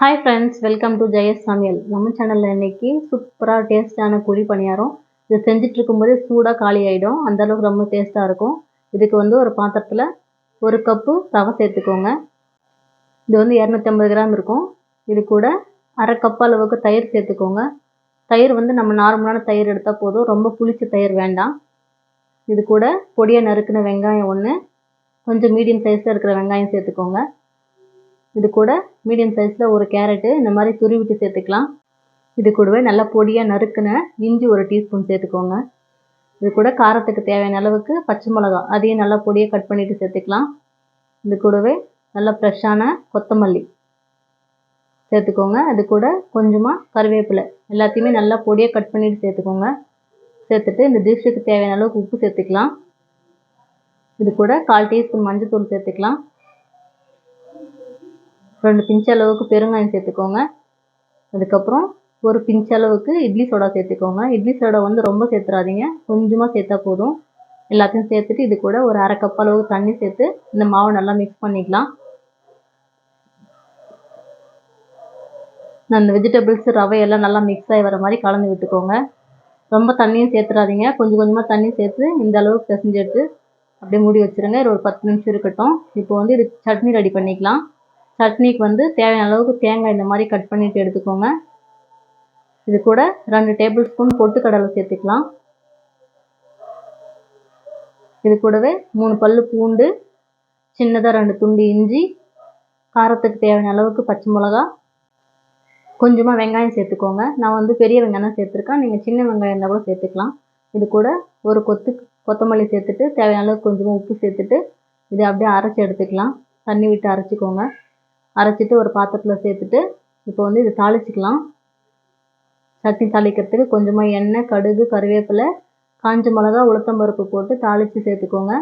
Hi friends welcome to Jaya's சமையல் நம்ம சேனலில் இன்னைக்கு சூப்பராக டேஸ்ட்டான குழி பணியாரம். இது செஞ்சுட்டு இருக்கும்போதே சூடாக காலி ஆகிடும் அந்தளவுக்கு ரொம்ப டேஸ்ட்டாக இருக்கும். இதுக்கு வந்து ஒரு பாத்திரத்தில் ஒரு கப்பு ரவை சேர்த்துக்கோங்க. இது வந்து இரநூத்தம்பது கிராம் இருக்கும். இது கூட அரை கப் அளவுக்கு தயிர் சேர்த்துக்கோங்க. தயிர் வந்து நம்ம நார்மலான தயிர் எடுத்தால் போதும். ரொம்ப புளிச்ச தயிர் வேண்டாம். இது கூட பொடியாக நறுக்கின வெங்காயம் ஒன்று கொஞ்சம் மீடியம் சைஸில் இருக்கிற வெங்காயம் சேர்த்துக்கோங்க. இது கூட மீடியம் சைஸில் ஒரு கேரட்டு இந்த மாதிரி துருவிட்டு சேர்த்துக்கலாம். இது கூடவே நல்லா பொடியாக நறுக்குன இஞ்சி ஒரு டீஸ்பூன் சேர்த்துக்கோங்க. இது கூட காரத்துக்கு தேவையான அளவுக்கு பச்சை மிளகா அதையும் நல்லா பொடியாக கட் பண்ணிவிட்டு சேர்த்துக்கலாம். இது கூடவே நல்லா ஃப்ரெஷ்ஷான கொத்தமல்லி சேர்த்துக்கோங்க. அது கூட கொஞ்சமாக கருவேப்பிலை எல்லாத்தையுமே நல்லா பொடியாக கட் பண்ணிவிட்டு சேர்த்துக்கோங்க. சேர்த்துட்டு இந்த டிஷ்ஷுக்கு தேவையான அளவுக்கு உப்பு சேர்த்துக்கலாம். இது கூட கால் டீஸ்பூன் மஞ்சள் தூள் சேர்த்துக்கலாம். ரெண்டு பிஞ்ச் அளவுக்கு பெருங்காயம் சேர்த்துக்கோங்க. அதுக்கப்புறம் ஒரு பிஞ்ச் அளவுக்கு இட்லி சோடா சேர்த்துக்கோங்க. இட்லி சோடா வந்து ரொம்ப சேர்த்துறாதீங்க. கொஞ்சமாக சேர்த்தா போதும். எல்லாத்தையும் சேர்த்துட்டு இது கூட ஒரு அரை கப் அளவுக்கு தண்ணி சேர்த்து இந்த மாவை நல்லா மிக்ஸ் பண்ணிக்கலாம். அந்த வெஜிடபிள்ஸ் ரவை எல்லாம் நல்லா மிக்ஸ் ஆகி வர மாதிரி கலந்து விட்டுக்கோங்க. ரொம்ப தண்ணியும் சேர்த்துறாதீங்க. கொஞ்சம் கொஞ்சமாக தண்ணி சேர்த்து இந்த அளவுக்கு பிசைஞ்சு எடுத்து அப்படியே மூடி வச்சுருங்க. ஒரு பத்து நிமிஷம் இருக்கட்டும். இப்போ வந்து இது சட்னி ரெடி பண்ணிக்கலாம். சட்னிக்கு வந்து தேவையான அளவுக்கு தேங்காய் இந்த மாதிரி கட் பண்ணிவிட்டு எடுத்துக்கோங்க. இது கூட ரெண்டு டேபிள் ஸ்பூன் பொட்டுக்கடலை சேர்த்துக்கலாம். இது கூடவே மூணு பல் பூண்டு சின்னதாக ரெண்டு துண்டு இஞ்சி காரத்துக்கு தேவையான அளவுக்கு பச்சை மிளகா. கொஞ்சமாக வெங்காயம் சேர்த்துக்கோங்க. நான் வந்து பெரிய வெங்காயம் தான் சேர்த்துருக்கேன். நீங்கள் சின்ன வெங்காயம் இருந்தால் கூட சேர்த்துக்கலாம். இது கூட ஒரு கொத்து கொத்தமல்லி சேர்த்துட்டு தேவையான அளவுக்கு கொஞ்சமாக உப்பு சேர்த்துட்டு இதை அப்படியே அரைச்சி எடுத்துக்கலாம். தண்ணி விட்டு அரைச்சிக்கோங்க. அரைச்சிட்டு ஒரு பாத்திரத்தில் சேர்த்துட்டு இப்போ வந்து இதை தாளிச்சிக்கலாம். சட்னி தாளிக்கிறதுக்கு கொஞ்சமாக எண்ணெய் கடுகு கருவேப்பிலை காஞ்ச மிளகா உளுத்தம்பருப்பு போட்டு தாளித்து சேர்த்துக்கோங்க.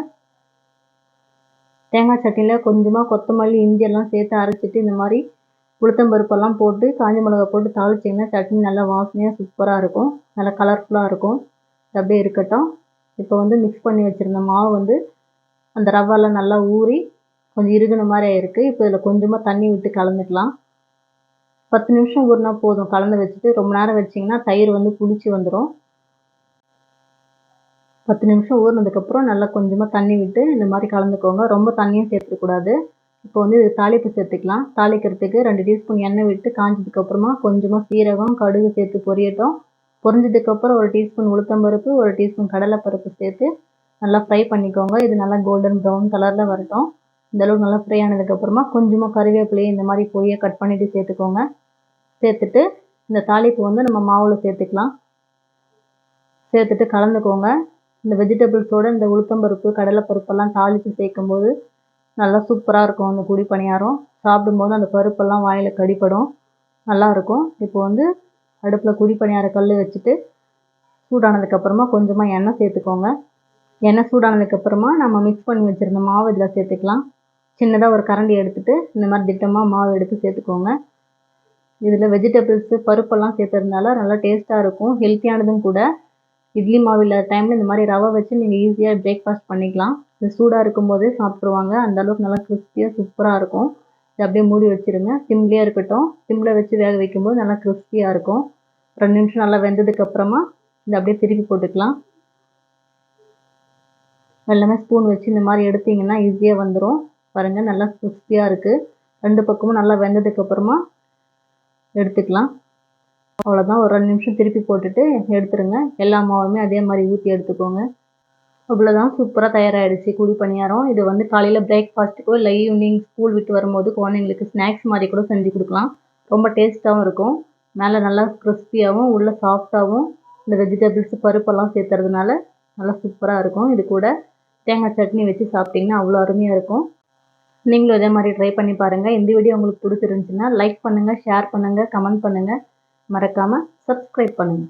தேங்காய் சட்னியில் கொஞ்சமாக கொத்தமல்லி இஞ்சியெல்லாம் சேர்த்து அரைச்சிட்டு இந்த மாதிரி உளுத்தம்பருப்பெல்லாம் போட்டு காஞ்ச மிளகா போட்டு தாளிச்சிங்கன்னா சட்னி நல்லா வாசனையாக சூப்பராக இருக்கும். நல்லா கலர்ஃபுல்லாக இருக்கும். அப்படியே இருக்கட்டும். இப்போ வந்து மிக்ஸ் பண்ணி வச்சுருந்த மாவு வந்து அந்த ரவாலாம் நல்லா ஊறி கொஞ்சம் இறுகின மாதிரி ஆயிருக்கு இப்போ இதில் கொஞ்சமாக தண்ணி விட்டு கலந்துக்கலாம். பத்து நிமிஷம் ஊறினா போதும். கலந்து வச்சுட்டு ரொம்ப நேரம் வச்சிங்கன்னா தயிர் வந்து புளிச்சு வந்துடும் பத்து நிமிஷம் ஊறினதுக்கப்புறம் நல்லா கொஞ்சமாக தண்ணி விட்டு இந்த மாதிரி கலந்துக்கோங்க. ரொம்ப தண்ணியும் சேர்த்துக்கூடாது. இப்போ வந்து இது தாளிப்பு சேர்த்துக்கலாம். தாளிக்கிறதுக்கு ரெண்டு டீஸ்பூன் எண்ணெய் விட்டு காஞ்சதுக்கப்புறமா கொஞ்சமாக சீரகம் கடுகு சேர்த்து பொரியட்டும். பொரிஞ்சதுக்கப்புறம் ஒரு டீஸ்பூன் உளுத்தம்பருப்பு ஒரு டீஸ்பூன் கடலைப்பருப்பு சேர்த்து நல்லா ஃப்ரை பண்ணிக்கோங்க. இது நல்லா கோல்டன் ப்ரௌன் கலரில் வரட்டும். இந்தளவுக்கு நல்லா ஃப்ரை ஆனதுக்கப்புறமா கொஞ்சமாக கருவேப்பிலையை இந்த மாதிரி பொடியை கட் பண்ணிவிட்டு சேர்த்துக்கோங்க. சேர்த்துட்டு இந்த தாளிப்பு வந்து நம்ம மாவில் சேர்த்துக்கலாம். சேர்த்துட்டு கலந்துக்கோங்க. இந்த வெஜிடபிள்ஸோடு இந்த உளுத்தம்பருப்பு கடலைப்பருப்பெல்லாம் தாளித்து சேர்க்கும்போது நல்லா சூப்பராக இருக்கும் அந்த குடி பணியாரம். சாப்பிடும்போது அந்த பருப்பெல்லாம் வாயில் கடிப்படும் நல்லாயிருக்கும் இப்போ வந்து அடுப்பில் குடி பணியார கல் வச்சுட்டு சூடானதுக்கப்புறமா கொஞ்சமாக எண்ணெய் சேர்த்துக்கோங்க. எண்ணெய் சூடானதுக்கப்புறமா நம்ம மிக்ஸ் பண்ணி வச்சுருந்த மாவு இதில் சேர்த்துக்கலாம். சின்னதாக ஒரு கரண்டி எடுத்துகிட்டு இந்த மாதிரி திட்டமாக மாவு எடுத்து சேர்த்துக்கோங்க. இதில் வெஜிடபிள்ஸு பருப்பெல்லாம் சேர்த்துறதுனால நல்லா டேஸ்ட்டாக இருக்கும். ஹெல்த்தியானதும் கூட. இட்லி மாவு இல்லாத டைமில் இந்த மாதிரி ரவை வச்சு நீங்கள் ஈஸியாக பிரேக்ஃபாஸ்ட் பண்ணிக்கலாம். இது சூடாக இருக்கும்போதே சாப்பிட்ருவாங்க அந்தளவுக்கு நல்லா கிறிஸ்பியாக சூப்பராக இருக்கும். இது அப்படியே மூடி வச்சுருங்க. சிம்லேயே இருக்கட்டும். சிம்மில் வச்சு வேக வைக்கும்போது நல்லா கிறிஸ்பியாக இருக்கும். ரெண்டு நிமிஷம் நல்லா வெந்ததுக்கப்புறமா இதை அப்படியே திருப்பி போட்டுக்கலாம். எல்லாமே ஸ்பூன் வச்சு இந்த மாதிரி எடுத்திங்கன்னா ஈஸியாக வந்துடும் பாருங்கள் நல்லா கிறிஸ்பியாக இருக்குது ரெண்டு பக்கமும் நல்லா வெந்ததுக்கப்புறமா எடுத்துக்கலாம். அவ்வளோதான் ஒரு ரெண்டு நிமிஷம் திருப்பி போட்டுட்டு எடுத்துருங்க. எல்லா மாவுமே அதே மாதிரி ஊற்றி எடுத்துக்கோங்க. இவ்வளோதான் சூப்பராக தயாராகிடுச்சு குழி பணியாரம். இது வந்து காலையில் பிரேக்ஃபாஸ்ட்டுக்கோ இல்லை ஈவினிங் ஸ்கூல் விட்டு வரும்போது குழந்தைங்களுக்கு ஸ்நாக்ஸ் மாதிரி கூட செஞ்சு கொடுக்கலாம். ரொம்ப டேஸ்ட்டாகவும் இருக்கும். மேலே நல்லா கிறிஸ்பியாகவும் உள்ளே சாஃப்டாகவும் இந்த வெஜிடபிள்ஸ் பருப்பெல்லாம் சேர்த்துறதுனால நல்லா சூப்பராக இருக்கும். இது கூட தேங்காய் சட்னி வச்சு சாப்பிட்டிங்கன்னா அவ்வளோ அருமையாக இருக்கும். நீங்களும் இதே மாதிரி ட்ரை பண்ணி பாருங்கள் இந்த வீடியோ உங்களுக்கு பிடிச்சிருந்துச்சின்னா லைக் பண்ணுங்கள் ஷேர் பண்ணுங்கள் கமெண்ட் பண்ணுங்கள் மறக்காமல் சப்ஸ்கிரைப் பண்ணுங்கள்